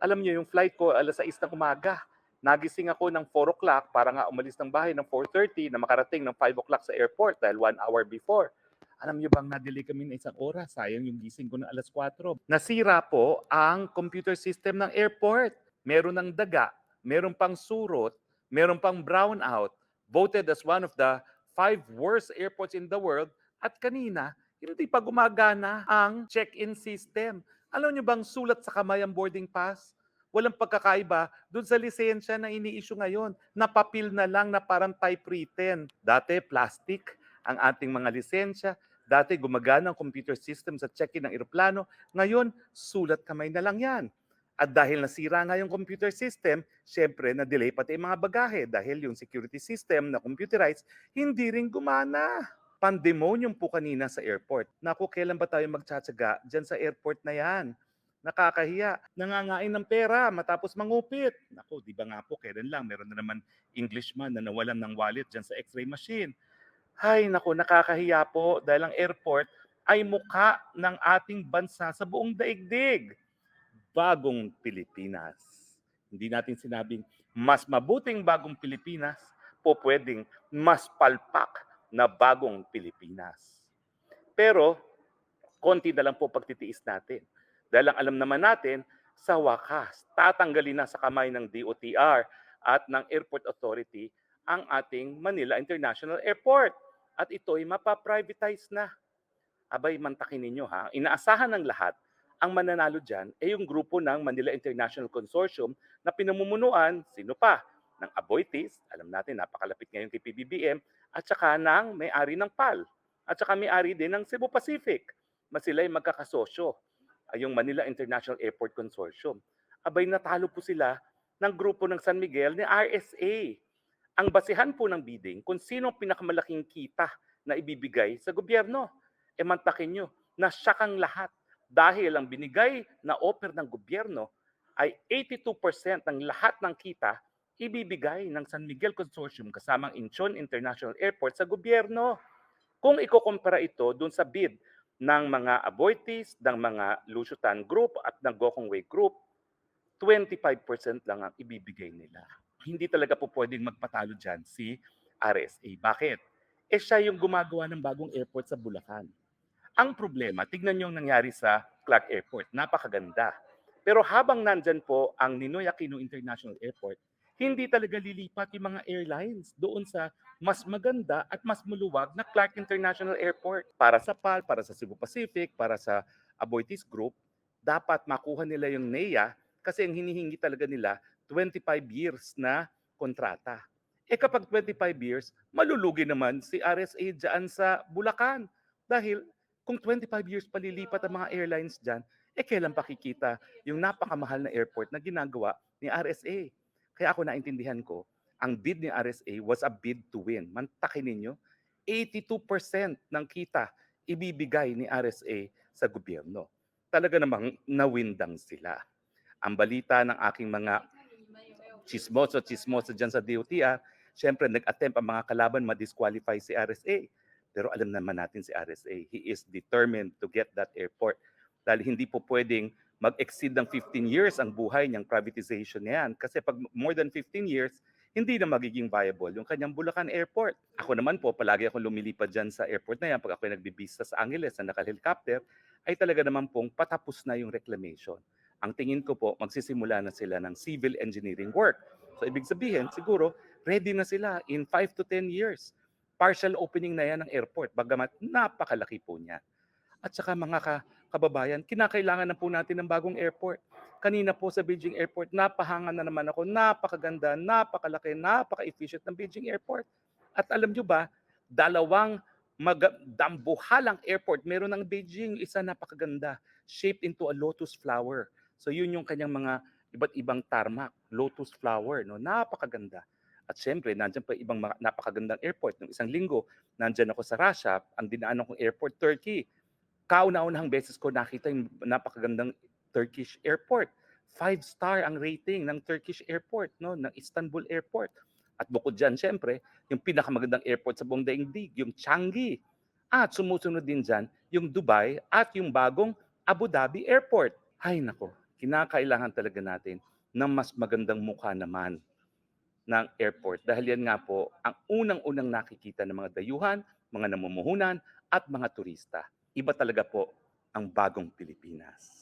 Alam niyo, yung flight ko alas 6 ng umaga. Nagising ako ng 4 o'clock para nga umalis ng bahay ng 4.30 na makarating ng 5 o'clock sa airport dahil one hour before. Alam niyo bang na-delay kami ng isang oras? Sayang yung gising ko ng alas 4. Nasira po ang computer system ng airport. Meron ng daga, meron pang surot, meron pang brownout. Voted as one of the five worst airports in the world. At kanina, hindi pa gumagana ang check-in system. Alam niyo bang sulat sa kamay ang boarding pass? Walang pagkakaiba doon sa lisensya na ini-issue ngayon. Napapil na lang na parang typewritten. Dati, plastic ang ating mga lisensya. Dati, gumagana ang computer system sa check-in ng eroplano. Ngayon, sulat kamay na lang yan. At dahil nasira nga yung computer system, syempre, na-delay pati yung mga bagahe dahil yung security system na computerized, hindi rin gumana. Pandemonium po kanina sa airport. Naku, kailan ba tayo magtsatsaga dyan sa airport na yan? Nakakahiya. Nangangain ng pera matapos mangupit. Naku, di ba nga po, kailan lang, meron na naman Englishman na nawalan ng wallet dyan sa x-ray machine. Hay, naku, nakakahiya po dahil ang airport ay mukha ng ating bansa sa buong daigdig. Bagong Pilipinas. Hindi natin sinabing mas mabuting bagong Pilipinas po pwedeng mas palpak na bagong Pilipinas. Pero, konti na lang po pagtitiis natin. Dahil ang alam naman natin, sa wakas, tatanggalin na sa kamay ng DOTR at ng Airport Authority ang ating Manila International Airport. At ito ay mapaprivatize na. Abay, mantakin ninyo ha. Inaasahan ng lahat, ang mananalo dyan ay yung grupo ng Manila International Consortium na pinamumunuan, sino pa? Ng Aboitiz, alam natin, napakalapit ngayon kay PBBM, at saka ng may-ari ng PAL, at saka may-ari din ng Cebu Pacific. Mas sila ay magkakasosyo ay yung Manila International Airport Consortium. Abay natalo po sila ng grupo ng San Miguel ni RSA. Ang basihan po ng bidding kung sino ang pinakamalaking kita na ibibigay sa gobyerno. E mantakin nyo, nasyak ang lahat dahil ang binigay na offer ng gobyerno ay 82% ng lahat ng kita ibibigay ng San Miguel Consortium kasamang Incheon International Airport sa gobyerno. Kung ikukumpara ito dun sa bid ng mga Aboitiz, ng mga Lusutan Group at ng Gokongwei Group, 25% lang ang ibibigay nila. Hindi talaga po pwedeng magpatalo dyan si RSA. Bakit? Eh siya yung gumagawa ng bagong airport sa Bulacan. Ang problema, tignan nyo ang nangyari sa Clark Airport. Napakaganda. Pero habang nandyan po ang Ninoy Aquino International Airport, hindi talaga lilipat yung mga airlines doon sa mas maganda at mas maluwag na Clark International Airport. Para sa PAL, para sa Cebu Pacific, para sa Aboitiz Group, dapat makuha nila yung NEA kasi ang hinihingi talaga nila 25 years na kontrata. Eh kapag 25 years, malulugi naman si RSA dyan sa Bulacan. Dahil kung 25 years palilipat ang mga airlines dyan, eh kailan pakikita yung napakamahal na airport na ginagawa ni RSA. Kaya ako naintindihan ko, ang bid ni RSA was a bid to win. Mantakin ninyo, 82% ng kita ibibigay ni RSA sa gobyerno. Talaga namang nawindang sila. Ang balita ng aking mga chismoso, chismoso dyan sa DOTR, syempre nag-attempt ang mga kalaban ma-disqualify si RSA. Pero alam naman natin si RSA, he is determined to get that airport. Dahil hindi po pwedeng mag-exceed ng 15 years ang buhay niyang privatization na yan. Kasi pag more than 15 years, hindi na magiging viable yung kanyang Bulacan Airport. Ako naman po, palagi akong lumilipad dyan sa airport na yan pag ako nagbibista sa Angeles na naka-helicopter, ay talaga naman pong patapos na yung reclamation. Ang tingin ko po, magsisimula na sila ng civil engineering work. So ibig sabihin, siguro, ready na sila in 5 to 10 years. Partial opening na yan ng airport, bagamat napakalaki po niya. At saka mga ka- kababayan, kinakailangan na po natin ng bagong airport. Kanina po sa Beijing Airport, napahangan na naman ako, napakaganda, napakalaki, napaka-efficient ng Beijing Airport. At alam nyo ba, dalawang mag- dambuhalang airport meron ng Beijing, isa napakaganda, shaped into a lotus flower. So yun yung kanyang mga iba't ibang tarmac, lotus flower, no? Napakaganda. At syempre, nandiyan pa ibang napakagandang airport. Nung isang linggo, nandiyan ako sa Russia, ang dinaanan kong airport, Turkey. Kauna-unahang beses ko nakita yung napakagandang Turkish airport. Five star ang rating ng Turkish airport, no? ng Istanbul airport. At bukod dyan, syempre, yung pinakamagandang airport sa buong daigdig, yung Changi. At sumusunod din dyan, yung Dubai at yung bagong Abu Dhabi Airport. Hay nako, kinakailangan talaga natin ng mas magandang mukha naman ng airport. Dahil yan nga po, ang unang-unang nakikita ng mga dayuhan, mga namumuhunan, at mga turista. Iba talaga po ang bagong Pilipinas.